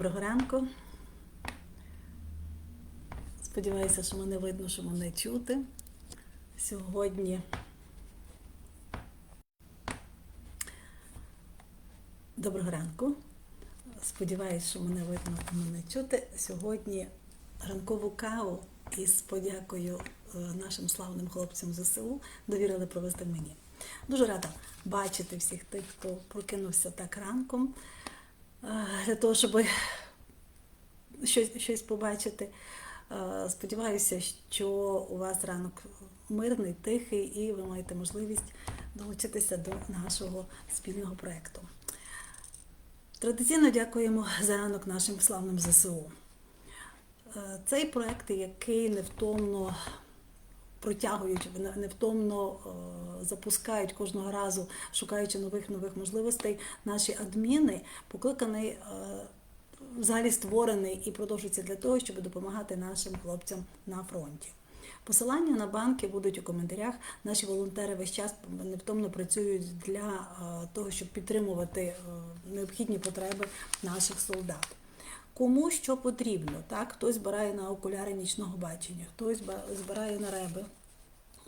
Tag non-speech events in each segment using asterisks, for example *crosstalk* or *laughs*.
Доброго ранку. Сподіваюся, що мене видно, що мене чути. Сьогодні доброго ранку. Сподіваюся, що мене видно мене чути. Сьогодні ранкову каву із подякою е, нашим славним хлопцям ЗСУ довірили провести мені. Дуже рада бачити всіх тих, хто прокинувся так ранком, для того, щоб щось, щось побачити. Е, Сподіваюся, що у вас ранок мирний, тихий, і ви маєте можливість долучитися до нашого спільного проєкту. Традиційно дякуємо за ранок нашим славним ЗСУ. Е, Цей проєкт, який невтомно протягують, невтомно е, запускають кожного разу, шукаючи нових нових можливостей, наші адміни покликаний е, взагалі створений і продовжується для того, щоб допомагати нашим хлопцям на фронті. Посилання на банки будуть у коментарях. Наші волонтери весь час невтомно працюють для е, того, щоб підтримувати необхідні потреби наших солдат. Кому що потрібно, так? Хтось збирає на окуляри нічного бачення, хтось збирає на реби,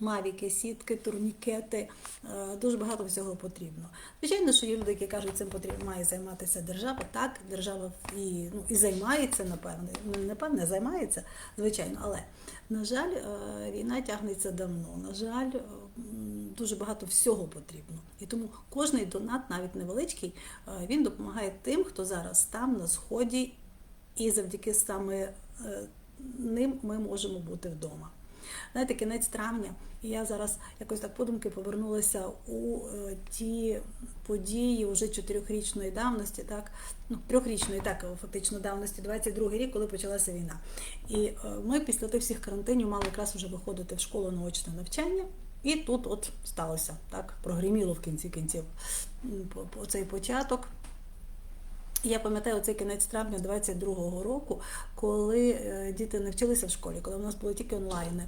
мавіки, сітки, турнікети, е, дуже багато всього потрібно. Звичайно, що є люди, які кажуть, цим потрібно має займатися держава. Так, держава і, ну, і займається, напевне. Ну, Напевне, займається, звичайно, але на жаль, е, війна тягнеться давно. На жаль, е, дуже багато всього потрібно. І тому кожний донат, навіть невеличкий, він допомагає тим, хто зараз там на сході, і завдяки саме е, ним ми можемо бути вдома. Знаєте, кінець травня, і я зараз якось так подумки повернулася у е, ті події вже чотирьохрічної давності, так ну трьохрічної, так фактично давності, 22 рік, коли почалася війна. І е, ми після тих всіх карантинів мали якраз вже виходити в школу на очне навчання. І тут от сталося, так, прогриміло в кінці кінців м, по- по- цей початок. Я пам'ятаю цей кінець травня 22-го року, коли е, діти не вчилися в школі, коли в нас були тільки онлайни.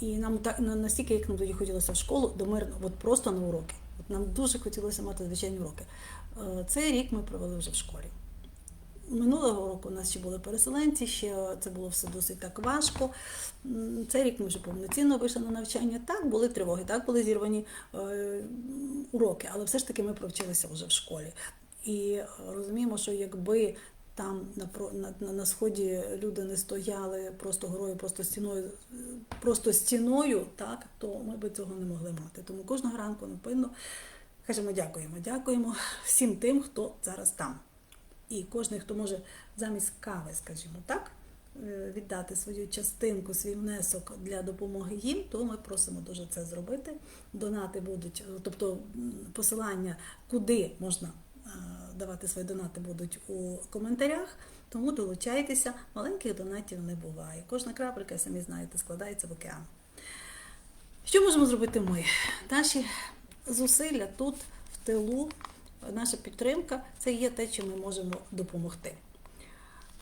І нам так настільки, як нам тоді хотілося в школу, до мирно, от просто на уроки. От нам дуже хотілося мати звичайні уроки. Е, Цей рік ми провели вже в школі. Минулого року у нас ще були переселенці, ще це було все досить так важко. Цей рік ми вже повноцінно вийшли на навчання. Так, були тривоги, так були зірвані е, уроки, але все ж таки ми провчилися вже в школі. І е, розуміємо, що якби там на, на, на, сході люди не стояли просто горою, просто стіною, просто стіною, так, то ми би цього не могли мати. Тому кожного ранку напевно кажемо дякуємо, дякуємо всім тим, хто зараз там. І кожен, хто може замість кави, скажімо так, е, віддати свою частинку, свій внесок для допомоги їм, то ми просимо дуже це зробити. Донати будуть, тобто посилання, куди можна давати свої донати, будуть у коментарях. Тому долучайтеся, маленьких донатів не буває. Кожна крапелька, самі знаєте, складається в океан. Що можемо зробити ми? Наші зусилля тут, в тилу, наша підтримка це є те, чим ми можемо допомогти.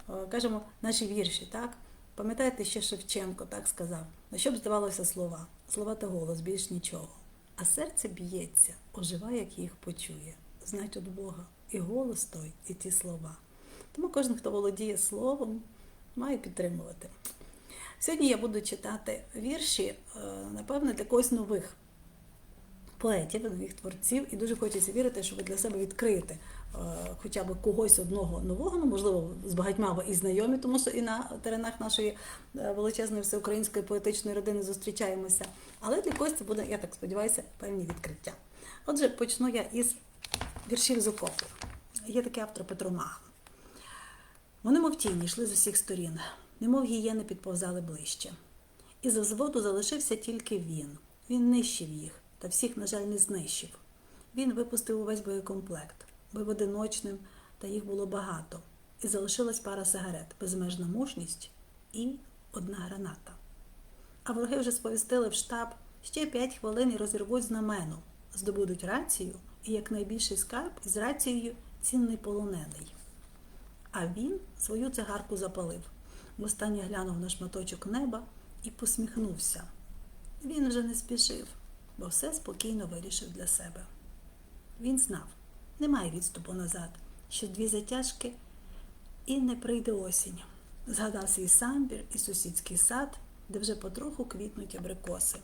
Е, Кажемо, наші вірші, так? Пам'ятаєте, ще Шевченко так сказав: на що б здавалося слова? Слова та голос, більш нічого. А серце б'ється, оживає, як їх почує. Знать від Бога і голос той, і ті слова. Тому кожен, хто володіє словом, має підтримувати. Сьогодні я буду читати вірші, е, напевно, для когось нових поетів, нових творців, і дуже хочеться вірити, що ви для себе відкриєте хоча б когось одного нового, ну можливо, з багатьма ви і знайомі, тому що і на теренах нашої е, величезної всеукраїнської поетичної родини зустрічаємося. Але для когось це буде, я так сподіваюся, певні відкриття. Отже, почну я із віршів з окопу. Є такий автор Петро Мага. Вони мов тіні йшли з усіх сторін, немов гієни підповзали ближче. І за взводу залишився тільки він. Він нищив їх, та всіх, на жаль, не знищив. Він випустив увесь боєкомплект, бив одиночним, та їх було багато. І залишилась пара сигарет, безмежна мужність і одна граната. А вороги вже сповістили в штаб ще п'ять хвилин і розірвуть знамено, здобудуть рацію і як найбільший скарб із рацією цінний полонений. А він свою цигарку запалив. Востаннє глянув на шматочок неба і посміхнувся. Він вже не спішив, бо все спокійно вирішив для себе. Він знав, немає відступу назад, що дві затяжки І не прийде осінь. Згадав свій самбір і сусідський сад, де вже потроху квітнуть абрикоси.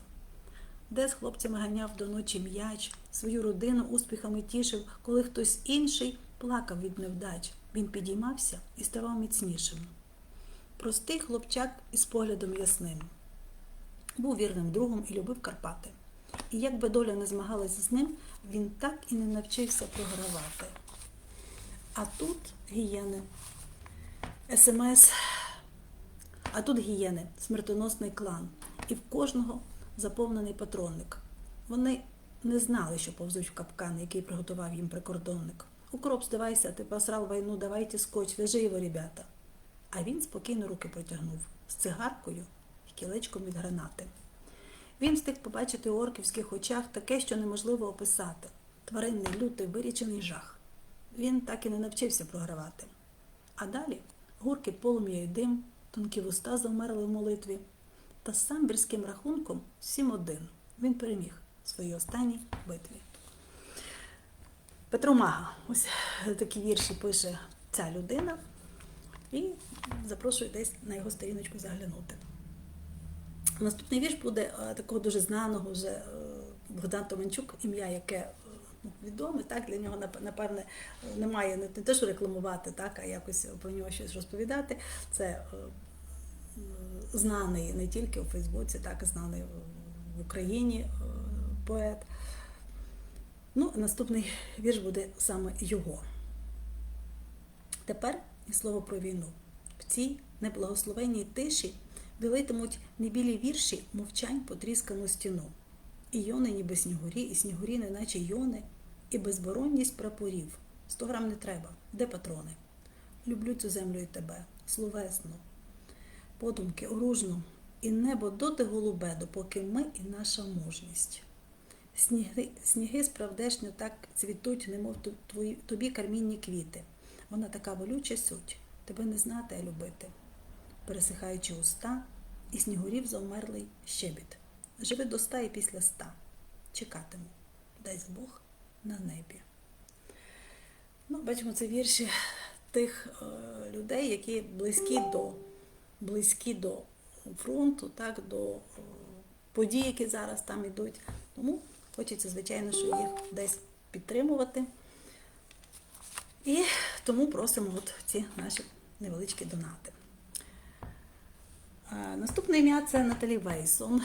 Де з хлопцями ганяв до ночі м'яч, свою родину успіхами тішив, коли хтось інший плакав від невдач. Він підіймався і ставав міцнішим. Простий хлопчак із поглядом ясним. Був вірним другом і любив Карпати. І як би доля не змагалася з ним, він так і не навчився програвати. А тут гієни. СМС. А тут гієни, смертоносний клан. І в кожного заповнений патронник. Вони не знали, що повзуть в капкан, який приготував їм прикордонник. Укроп, здавайся, ти посрав війну, давайте скотч, вяжи його, ребята. А він спокійно руки протягнув з цигаркою і кілечком від гранати. Він встиг побачити у орківських очах таке, що неможливо описати тваринний лютий вирічений жах. Він так і не навчився програвати. А далі гуркіт полум'я і дим, тонкі вуста завмерли в молитві. Та з самбірським рахунком 7-1 він переміг в своїй останній битві. Петро Мага, ось такі вірші пише ця людина. І запрошую десь на його сторіночку заглянути. Наступний вірш буде е, такого дуже знаного вже е, Богдан Томанчук, ім'я, яке е, ну, відоме, так, для нього, напевне, немає не те, що рекламувати, так, а якось про нього щось розповідати. Це знаний не тільки у Фейсбуці, так, і знаний в Україні е, поет. Ну, наступний вірш буде саме його. Тепер і слово про війну. В цій неблагословенній тиші білитимуть не білі вірші мовчань потріскану стіну. І йони, ніби снігурі, і снігурі, неначе йони, і безборонність прапорів. Сто грам не треба, де патрони? Люблю цю землю і тебе, словесно, подумки, оружно, і небо доти голубе, допоки ми і наша мужність. Сніги, сніги справдешньо так цвітуть, немов твої, тобі кармінні квіти. Вона така болюча суть, тебе не знати, а любити. Пересихаючи уста, і снігурів завмерлий щебіт. Живи до ста і після ста. Чекатиму, дасть Бог на небі. Ну, бачимо, це вірші тих е, людей, які близькі до, близькі до фронту, так, до е, подій, які зараз там ідуть. Тому хочеться, звичайно, що їх десь підтримувати. І тому просимо от ці наші невеличкі донати. Е, Наступне ім'я це Наталі Вейсон.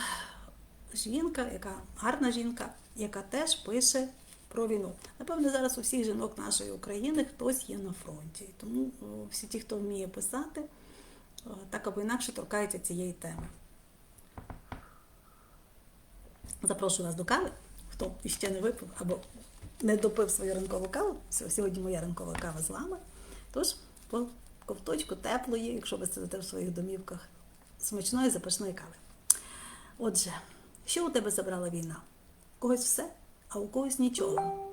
Жінка, яка гарна жінка, яка теж пише про війну. Напевно, зараз у всіх жінок нашої України хтось є на фронті. Тому всі ті, хто вміє писати, так або інакше торкаються цієї теми. Запрошую вас до кави, хто іще не випив або не допив свою ранкову каву. Сьогодні моя ранкова кава з вами. Тож, по ковточку теплої, якщо ви сидите в своїх домівках, смачної запашної кави. Отже, що у тебе забрала війна? У когось все, а у когось нічого.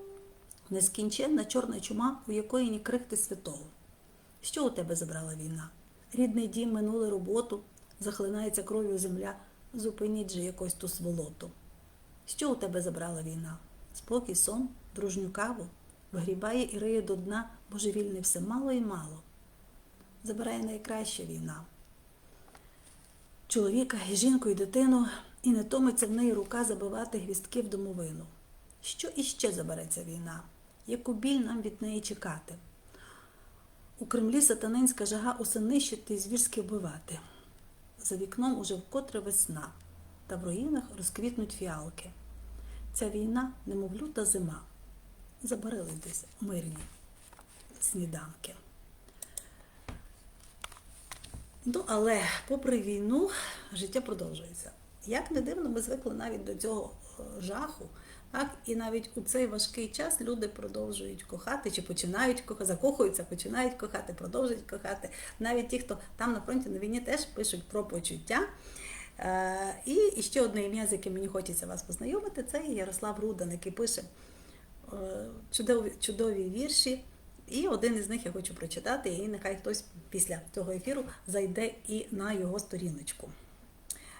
Нескінченна чорна чума, у якої ні крихти святого. Що у тебе забрала війна? Рідний дім, минуле роботу, захлинається кров'ю земля, зупиніть же якось ту сволоту. Що у тебе забрала війна? Спокій, сон, дружню каву, вигрібає і риє до дна, божевільне все мало і мало. Забирає найкраща війна. Чоловіка, і жінку, і дитину, і не томиться в неї рука забивати гвістки в домовину. Що іще забереться війна? Яку біль нам від неї чекати? У Кремлі сатанинська жага усе нищити і звірськи вбивати. За вікном уже вкотре весна, та в руїнах розквітнуть фіалки. Ця війна, немов люта зима, забарились десь мирні сніданки. Ну, але попри війну, життя продовжується. Як не дивно, ми звикли навіть до цього е, жаху. Так? І навіть у цей важкий час люди продовжують кохати чи починають кохати, закохуються, починають кохати, продовжують кохати. Навіть ті, хто там на фронті на війні теж пишуть про почуття. Е, І, ще одне ім'я, з яким мені хочеться вас познайомити, це Ярослав Рудан, який пише е, чудові, чудові вірші. І один із них я хочу прочитати, і нехай хтось після цього ефіру зайде і на його сторіночку.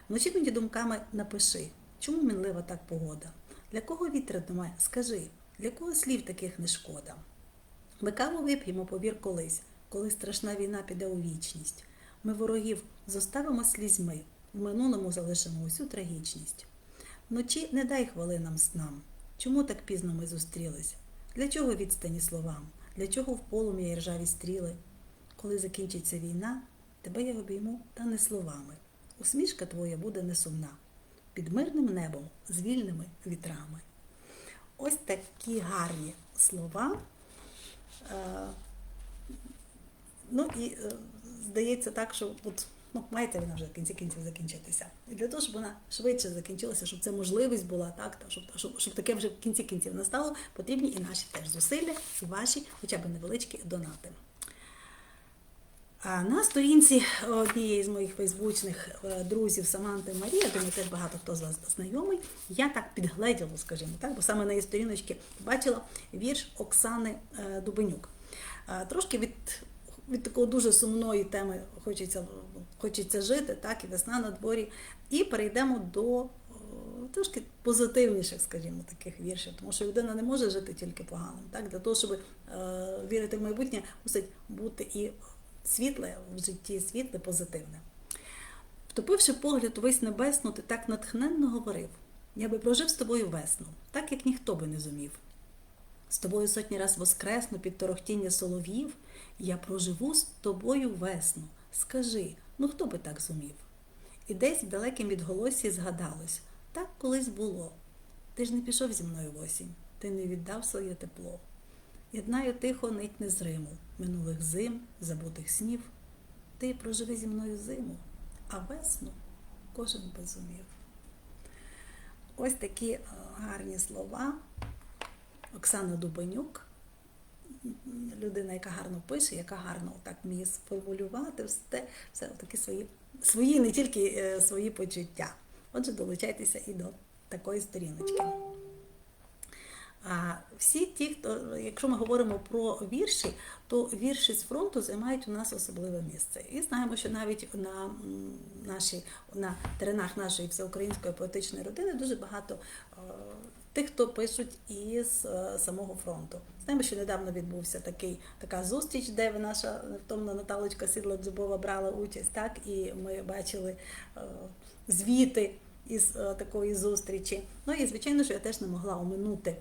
Вночі мені думками напиши, чому мінлива так погода? Для кого вітра немає? Скажи, для кого слів таких не шкода? Ми каву вип'ємо, повір колись, коли страшна війна піде у вічність. Ми ворогів зоставимо слізьми, в минулому залишимо усю трагічність. Вночі не дай хвилинам снам. Чому так пізно ми зустрілись? Для чого відстані словам? Для чого в полум'я і ржаві стріли? Коли закінчиться війна, тебе я обійму, та не словами. Усмішка твоя буде несумна, під мирним небом, з вільними вітрами. Ось такі гарні слова. Е, Ну і е, здається так, що от, ну, маєте вона вже в кінці кінців закінчитися. І для того, щоб вона швидше закінчилася, щоб це можливість була, так, та, щоб, щоб, щоб таке вже в кінці кінців настало, потрібні і наші теж зусилля, і ваші, хоча б невеличкі донати. А на сторінці однієї з моїх фейсбучних е, друзів Саманти Марія, думаю, теж багато хто з вас знайомий, я так підгледіла, скажімо так, бо саме на її сторіночці бачила вірш Оксани е, Дубенюк. Е, Трошки від, від такої дуже сумної теми хочеться, хочеться жити, так, і весна на дворі. І перейдемо до трошки позитивніших, скажімо, таких віршів, тому що людина не може жити тільки поганим. Так? Для того, щоб вірити в майбутнє, мусить бути і світле в житті, світле, позитивне. Втопивши погляд увесь небесну, ти так натхненно говорив. Я би прожив з тобою весну, так як ніхто би не зумів. З тобою сотні раз воскресну під торохтіння солов'їв, я проживу з тобою весну. Скажи, ну хто би так зумів? І десь в далекім відголосі згадалось, так колись було. Ти ж не пішов зі мною в осінь, ти не віддав своє тепло. Єднаю тихо нить незриму, минулих зим, забутих снів. Ти проживи зі мною зиму, а весну кожен би зумів. Ось такі е, гарні слова. Оксана Дубенюк, людина, яка гарно пише, яка гарно так вміє сформулювати все, все такі свої, свої, не тільки е, свої почуття. Отже, долучайтеся і до такої сторіночки. А всі ті, хто, якщо ми говоримо про вірші, то вірші з фронту займають у нас особливе місце. І знаємо, що навіть на нашій, на теренах нашої всеукраїнської поетичної родини дуже багато е, тих, хто пишуть із е, самого фронту. Знаємо, що недавно відбувся такий така зустріч, де наша невтомна Наталочка Сідла Дзюбова брала участь, так і ми бачили е, звіти із такої зустрічі. Ну і звичайно, що я теж не могла оминути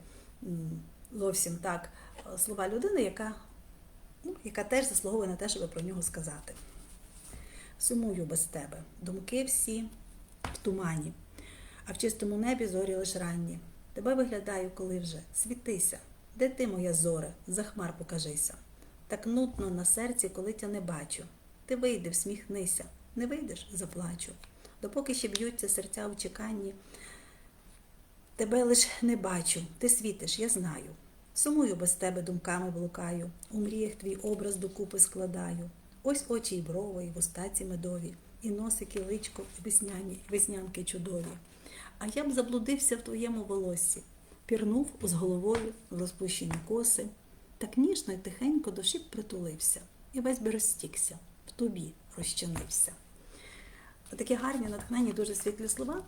зовсім так е, слова людини, яка, ну, яка теж заслуговує на те, щоб про нього сказати. Сумую без тебе, думки всі в тумані, а в чистому небі зорі лиш ранні. Тебе виглядаю, коли вже світися. Де ти, моя зоре, за хмар покажися. Так нутно на серці, коли тя не бачу. Ти вийди, всміхнися, не вийдеш, заплачу. Допоки ще б'ються серця в чеканні, тебе лиш не бачу, ти світиш, я знаю. Сумую без тебе думками блукаю, у мріях твій образ докупи складаю. Ось очі й брови, і вустаці медові, і носики, личко, і весняні, веснянки чудові. А я б заблудився в твоєму волоссі, пірнув з головою в розпущені коси, так ніжно й тихенько душі б притулився, і весь би розтікся, в тобі розчинився. Такі гарні, натхнені, дуже світлі слова.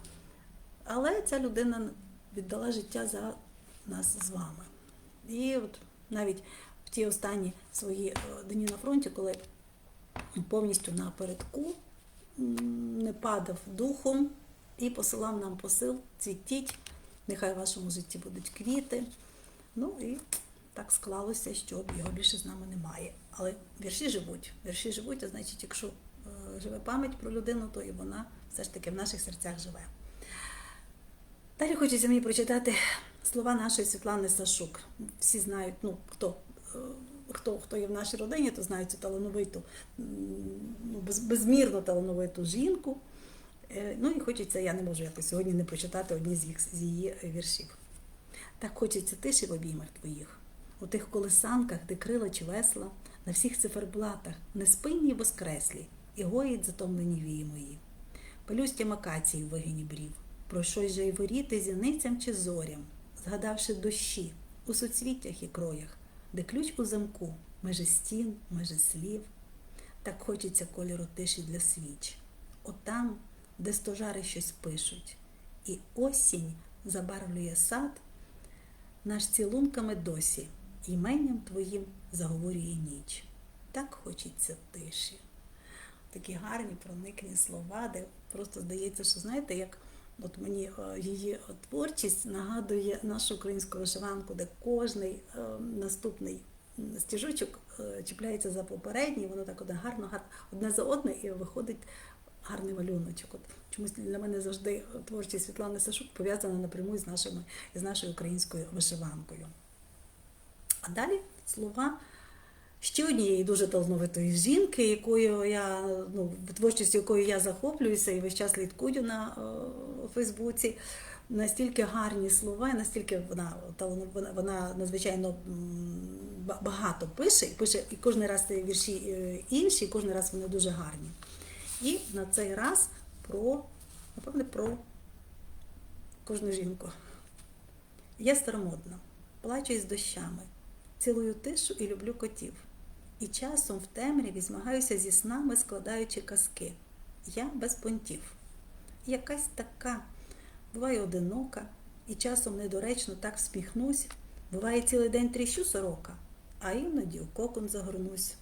Але ця людина віддала життя за нас з вами. І от навіть в ті останні свої е, дні на фронті, коли повністю напередку не падав духом і посилав нам посил, цвітіть, нехай в вашому житті будуть квіти. Ну і так склалося, що його більше з нами немає. Але вірші живуть. Вірші живуть, а значить, якщо е, живе пам'ять про людину, то і вона все ж таки в наших серцях живе. Далі хочеться мені прочитати слова нашої Світлани Сашук. Всі знають, ну хто, е, хто, хто є в нашій родині, то знають цю талановиту, ну, без, безмірно талановиту жінку. Е, Ну і хочеться, я не можу якось сьогодні не прочитати одні з, їх, з її віршів. Так хочеться тиші в обіймах твоїх, у тих колесанках, де крила чи весла, на всіх циферблатах, неспинні воскреслі, і гоїть затомлені вії мої. Пелюстя макації в вигині брів, про щось же й воріти зіницям чи зорям, згадавши дощі у суцвіттях і кроях, де ключ у замку, меже стін, меже слів. Так хочеться кольору тиші для свіч. Отам, де стожари щось пишуть, і осінь забарвлює сад, наш цілунками досі, іменням твоїм заговорює ніч. так хочеться тиші. Такі гарні проникні слова, де просто здається, що знаєте, як от мені е, її е, творчість нагадує нашу українську вишиванку, де кожний е, наступний стіжочок чіпляється за попередній, воно так гарно, гарно одне за одне і виходить гарний малюночок. От чомусь для мене завжди творчість Світлани Сашук пов'язана напряму з нашими з нашою українською вишиванкою. А далі слова ще однієї дуже талановитої жінки, якою я ну, творчістю якої я захоплююся і весь час слідкую на е, Фейсбуці. Настільки гарні слова, і настільки вона вона, вона надзвичайно багато пише, і пише і кожен раз ці вірші е, інші, і кожен раз вони дуже гарні. І на цей раз про, напевне, про кожну жінку. Я старомодна, плачу із дощами, цілую тишу і люблю котів. І часом в темряві змагаюся зі снами, складаючи казки. Я без понтів. Якась така, буває одинока, і часом недоречно так всміхнусь. Буває цілий день тріщу сорока, а іноді у кокон загорнусь.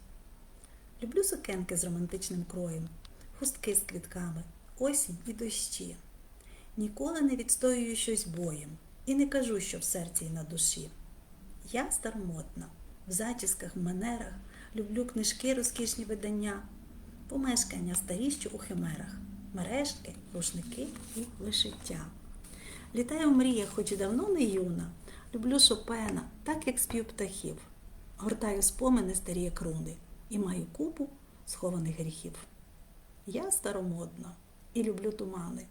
Люблю сукенки з романтичним кроєм, хустки з квітками, осінь і дощі. Ніколи не відстоюю щось боєм і не кажу, що в серці і на душі. Я старомодна, в зачісках, манерах, люблю книжки, розкішні видання, помешкання старі, що у химерах, мережки, рушники і вишиття. Літаю в мріях, хоч і давно не юна, люблю Шопена, так як спів птахів. Гортаю спомини старі як руни і маю купу схованих гріхів. Я старомодна і люблю тумани,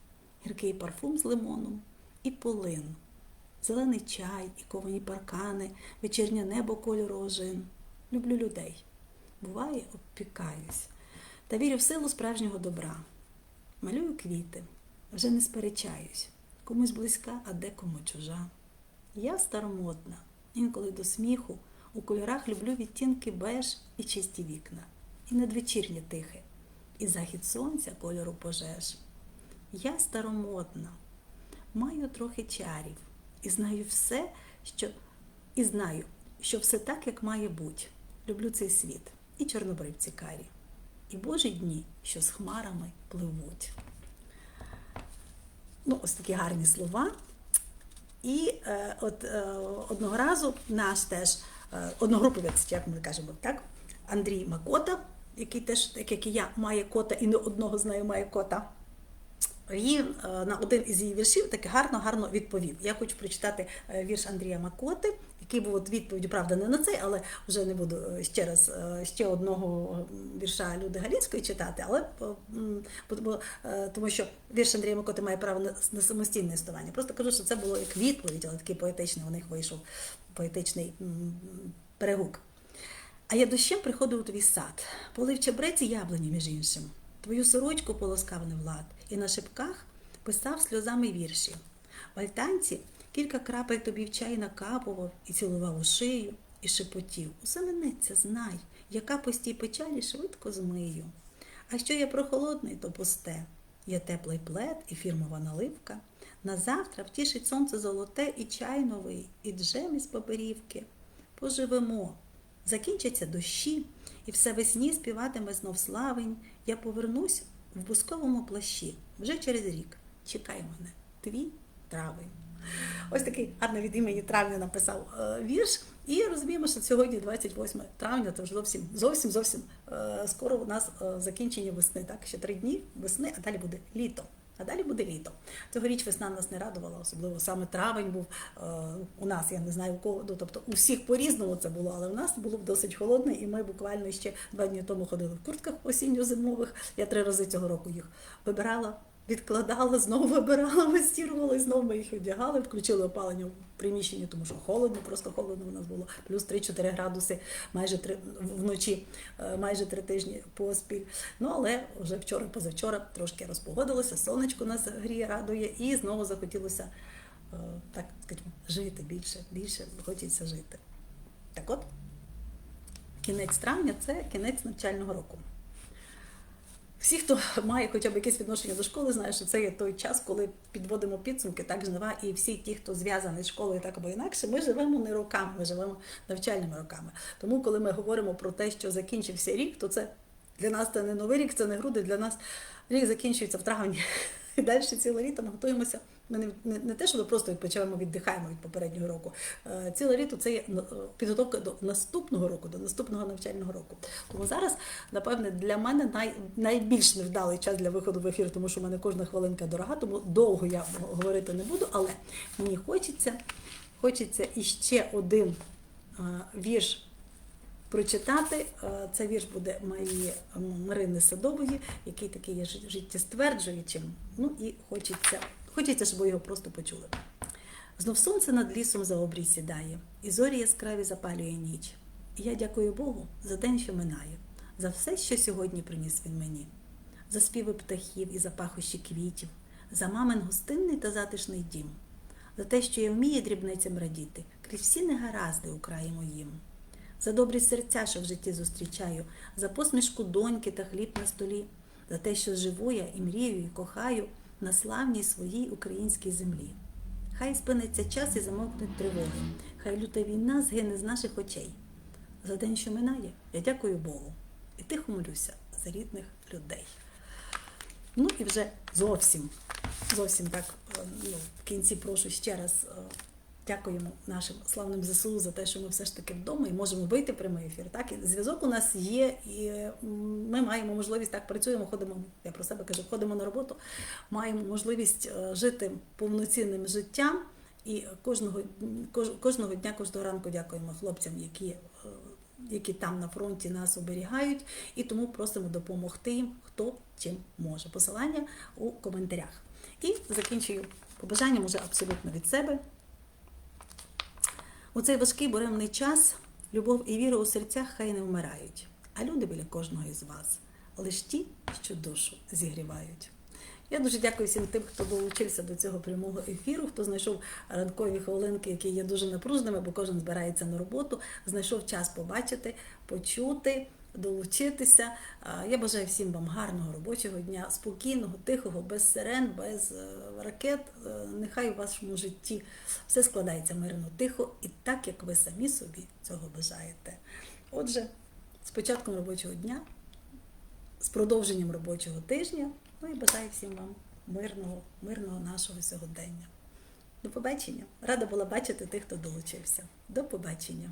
гіркий парфум з лимоном і полин, зелений чай і ковані паркани, вечірнє небо кольору ожин. Люблю людей. Буває, обпікаюсь. Та вірю в силу справжнього добра. Малюю квіти, вже не сперечаюсь. Комусь близька, а декому чужа. Я старомодна, інколи до сміху, у кольорах люблю відтінки беж і чисті вікна, і надвечірнє тихе, і захід сонця кольору пожеж. Я старомодна, маю трохи чарів, і знаю все, що і знаю, що все так, як має бути. Люблю цей світ, і чорнобривці карі, і Божі дні, що з хмарами пливуть. Ну, ось такі гарні слова. І е, от е, одного разу наш теж е, одногруповець, як ми кажемо, так, Андрій Макота, який теж, як і я, має кота, і не одного з нею має кота. Він е, на один із її віршів таки гарно-гарно відповів. Я хочу прочитати е, вірш Андрія Макоти, який був от відповідь, правда, не на цей, але вже не буду е, ще раз ще одного вірша Люди Галінської читати, але тому що вірш Андрія Макоти має право на, самостійне існування. Просто кажу, що це було як відповідь, але такий поетичний у них вийшов поетичний перегук. А я дощем приходив у твій сад, полив чебреці яблуні, між іншим. Твою сорочку полоскав не влад, і на шипках писав сльозами вірші. В альтанці кілька крапель тобі в чай накапував і цілував у шию, і шепотів. Усе минеться, знай, яка постій печалі швидко змию. А що я прохолодний, то пусте. Є теплий плед і фірмова наливка. На завтра втішить сонце золоте і чай новий, і джем із паперівки. Поживемо. Закінчаться дощі, і все весні співатиме знов славень. Я повернусь в бусковому плащі вже через рік. Чекай мене, твій травень. Ось такий гарно від імені травня написав е, вірш. І розуміємо, що сьогодні 28 травня, то вже зовсім зовсім зовсім е, скоро у нас е, закінчення весни. Так, ще три дні весни, а далі буде літо. А далі буде літо. Цьогоріч весна нас не радувала, особливо саме травень був е, у нас. Я не знаю у кого, ну, тобто у всіх по-різному це було, але у нас було досить холодно, і ми буквально ще два дні тому ходили в куртках осінньо-зимових. Я три рази цього року їх вибирала. Відкладала, знову вибирала, *laughs* вистірувала, знову ми їх одягали, включили опалення в приміщенні, тому що холодно, просто холодно у нас було. Плюс 3-4 градуси майже три вночі, е, майже три тижні поспіль. Ну але вже вчора, позавчора трошки розпогодилося, сонечко нас гріє, радує, і знову захотілося е, так скажімо, жити більше, більше хочеться жити. Так от, кінець травня це кінець навчального року. Всі, хто має хоча б якесь відношення до школи, знає, що це є той час, коли підводимо підсумки, так жнива, і всі ті, хто зв'язаний з школою так або інакше, ми живемо не роками, ми живемо навчальними роками. Тому, коли ми говоримо про те, що закінчився рік, то це для нас це не новий рік, це не груди. Для нас рік закінчується в травні. *laughs* І далі ціле літо ми готуємося. Ми не, не, не те, що ми просто відпочиваємо, віддихаємо від попереднього року. Е, Ціле літо це є е, підготовка до наступного року, до наступного навчального року. Тому зараз, напевне, для мене най, найбільш невдалий час для виходу в ефір, тому що в мене кожна хвилинка дорога, тому довго я говорити не буду, але мені хочеться, хочеться іще один е, вірш прочитати. Це вірш буде моєї Марини Садової, який такий є життєстверджуючим. Ну і хочеться, хочеться, щоб ви його просто почули. Знов сонце над лісом за обрій сідає, і зорі яскраві запалює ніч. І я дякую Богу за день, що минає, за все, що сьогодні приніс він мені, за співи птахів і за пахощі квітів, за мамин гостинний та затишний дім, за те, що я вмію дрібницям радіти, крізь всі негаразди у краї моїм за добрі серця, що в житті зустрічаю, за посмішку доньки та хліб на столі, за те, що живу я і мрію, і кохаю на славній своїй українській землі. Хай спиниться час і замовкнуть тривоги, хай люта війна згине з наших очей. За день, що минає, я дякую Богу і тихо молюся за рідних людей. Ну і вже зовсім, зовсім так е, ну, в кінці прошу ще раз е, дякуємо нашим славним ЗСУ за те, що ми все ж таки вдома і можемо вийти в прямий ефір. Так, і зв'язок у нас є, і ми маємо можливість так працюємо, ходимо. Я про себе кажу, ходимо на роботу, маємо можливість е, жити повноцінним життям. І кожного, кож- кожного дня, кожного ранку дякуємо хлопцям, які, е, які там на фронті нас оберігають, і тому просимо допомогти їм, хто чим може. Посилання у коментарях. І закінчую побажанням уже абсолютно від себе. У цей важкий буремний час любов і віра у серцях хай не вмирають, а люди біля кожного із вас лиш ті, що душу зігрівають. Я дуже дякую всім тим, хто долучився до цього прямого ефіру, хто знайшов ранкові хвилинки, які є дуже напруженими, бо кожен збирається на роботу, знайшов час побачити, почути, долучитися. Я бажаю всім вам гарного робочого дня, спокійного, тихого, без сирен, без е, ракет. Е, Нехай у вашому житті все складається мирно, тихо і так, як ви самі собі цього бажаєте. Отже, з початком робочого дня, з продовженням робочого тижня. Ну і бажаю всім вам мирного, мирного нашого сьогодення. До побачення. Рада була бачити тих, хто долучився. До побачення.